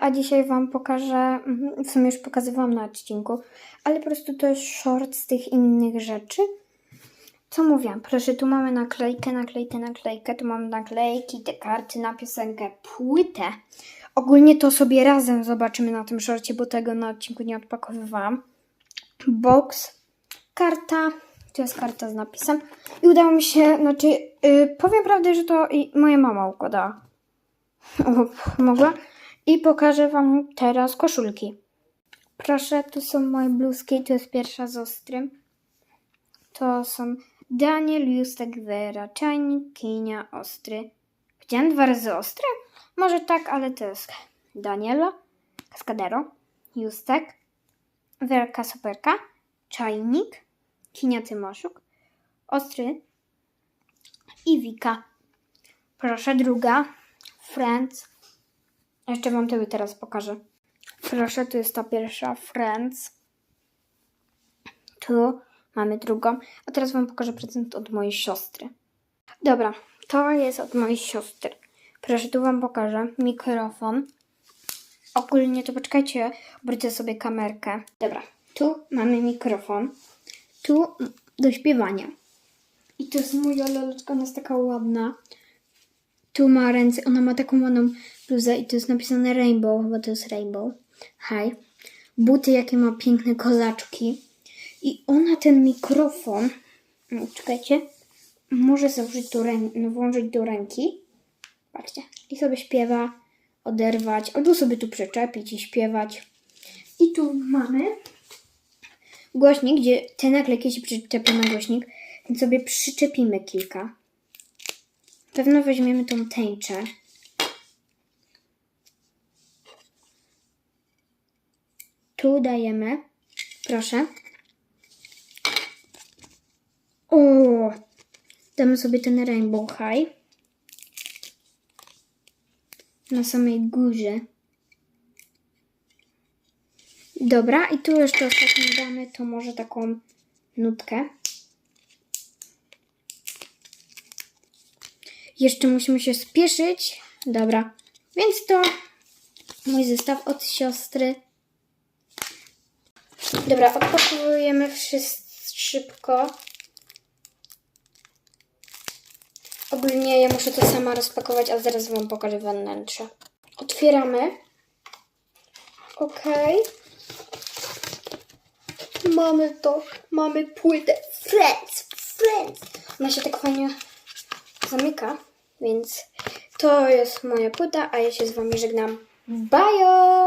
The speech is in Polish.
a dzisiaj Wam pokażę, mhm, w sumie już pokazywałam na odcinku, ale po prostu to jest short z tych innych rzeczy. Co mówiłam? Proszę, tu mamy naklejkę, naklejkę, naklejkę, tu mamy naklejki, te karty na piosenkę, płytę. Ogólnie to sobie razem zobaczymy na tym shorcie, bo tego na odcinku nie odpakowywałam. Box, karta, tu jest karta z napisem i udało mi się, znaczy, yy, powiem prawdę, że to moja mama układała. Mogła. I pokażę Wam teraz koszulki. Proszę, tu są moje bluzki, tu jest pierwsza z ostrym. To są Daniel, Justek, Vera, Czajnik, Kinia, Ostry. Widziałem dwa razy Ostry? Może tak, ale to jest Daniela, Kaskadero, Justek, Werka, Superka, Czajnik, Kinia, Tymoszuk, Ostry i Wika. Proszę, druga. Friends. Jeszcze Wam tyły teraz pokażę. Proszę, tu jest ta pierwsza. Friends. Tu mamy drugą. A teraz Wam pokażę prezent od mojej siostry. Dobra, to jest od mojej siostry. Proszę, tu Wam pokażę mikrofon. Ogólnie to poczekajcie, obrócę sobie kamerkę. Dobra, tu mamy mikrofon. Tu do śpiewania. I to jest moja laleczka, ona jest taka ładna. Tu ma ręce, ona ma taką ładną bluzę i tu jest napisane rainbow, chyba to jest rainbow. Hi. Buty, jakie ma piękne kozaczki. I ona ten mikrofon, no, czekajcie, może założyć do ręki, no, włożyć do ręki. Patrzcie. I sobie śpiewa, oderwać, albo sobie tu przyczepić i śpiewać. I tu mamy głośnik, gdzie te naklejki się przyczepią na głośnik, więc sobie przyczepimy kilka. Pewno weźmiemy tą tęczę. Tu dajemy, proszę. O, damy sobie ten rainbow high na samej górze. Dobra, i tu jeszcze ostatnio damy to może taką nutkę. Jeszcze musimy się spieszyć. Dobra, więc to mój zestaw od siostry. Dobra, odpakowujemy wszystko szybko. Ogólnie ja muszę to sama rozpakować, a zaraz Wam pokażę wnętrze. Otwieramy. Ok. Mamy to. Mamy płytę. Friends, Friends. Ona się tak fajnie zamyka, więc to jest moja płyta, a ja się z Wami żegnam. Bye!